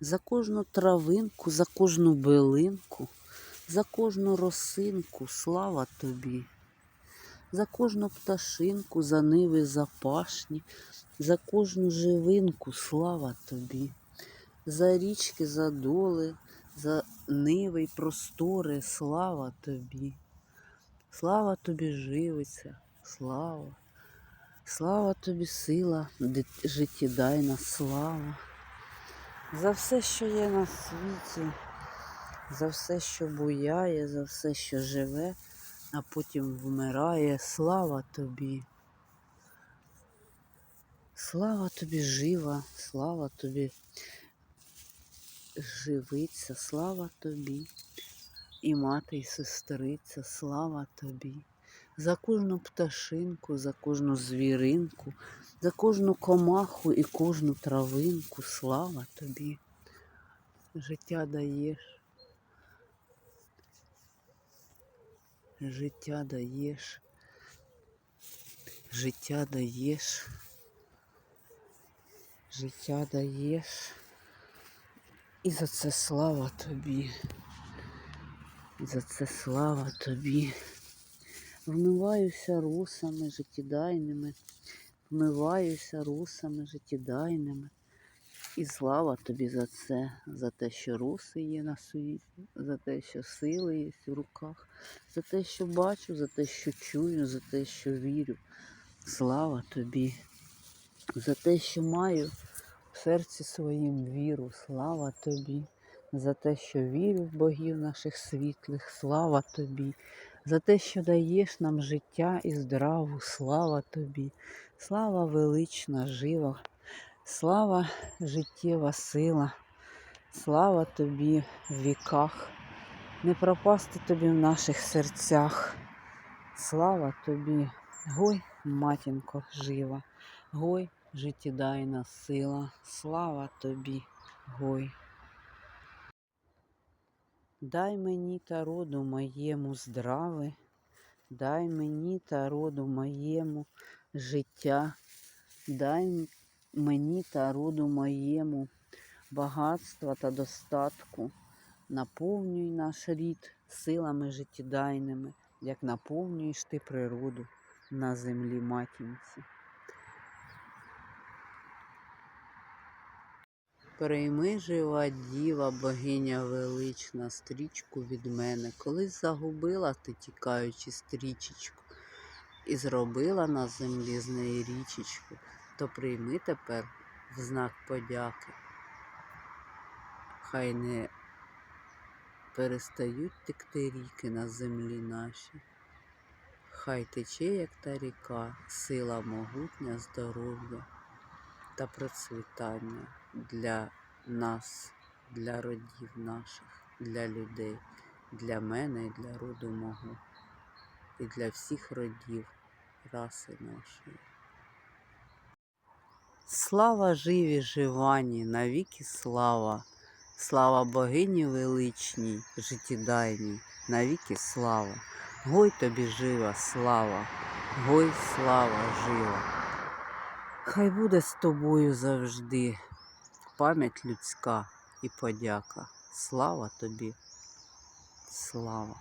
за кожну травинку, за кожну билинку, за кожну росинку, слава тобі, за кожну пташинку, за ниви запашні, за кожну живинку, слава тобі, за річки, за доли, за ниви й простори, слава тобі. Слава тобі, живиця, слава. Слава тобі, сила, життєдайна слава. За все, що є на світі, за все, що буяє, за все, що живе, а потім вмирає. Слава тобі. Слава тобі, жива, слава тобі, живиця, слава тобі. І мати, і сестриця, слава тобі. За кожну пташинку, за кожну звіринку, за кожну комаху і кожну травинку, слава тобі. Життя даєш. Життя даєш. Життя даєш. Життя даєш. І за це слава тобі. За це слава тобі. Вмиваюся русами життєдайними, вмиваюся русами життєдайними. І слава тобі за це, за те, що руси є на світі, за те, що сили є в руках, за те, що бачу, за те, що чую, за те, що вірю. Слава тобі, за те, що маю в серці своїм віру. Слава тобі, за те, що вірю в богів наших світлих. Слава тобі, за те, що даєш нам життя і здраву. Слава тобі, слава велична, жива. Слава життєва сила, слава тобі в віках, не пропасти тобі в наших серцях. Слава тобі, гой, матінко жива, гой, життєдайна сила, слава тобі, гой. Дай мені та роду моєму здраве, дай мені та роду моєму життя, дай мені та роду моєму багатства та достатку. Наповнюй наш рід силами життєдайними, як наповнюєш ти природу на землі матінці. Прийми жива діва, богиня велична, стрічку від мене, колись загубила ти, тікаючи стрічечку, і зробила на землі з неї річечку, то прийми тепер в знак подяки. Хай не перестають текти ріки на землі нашій. Хай тече, як та ріка, сила могутня, здоров'я та процвітання для нас, для родів наших, для людей, для мене і для роду мого, і для всіх родів раси нашої. Слава живі живані, навіки слава, слава богині величній, життєдайній, навіки слава. Гой тобі жива, слава, гой слава жива. Хай буде з тобою завжди пам'ять людська і подяка. Слава тобі, слава.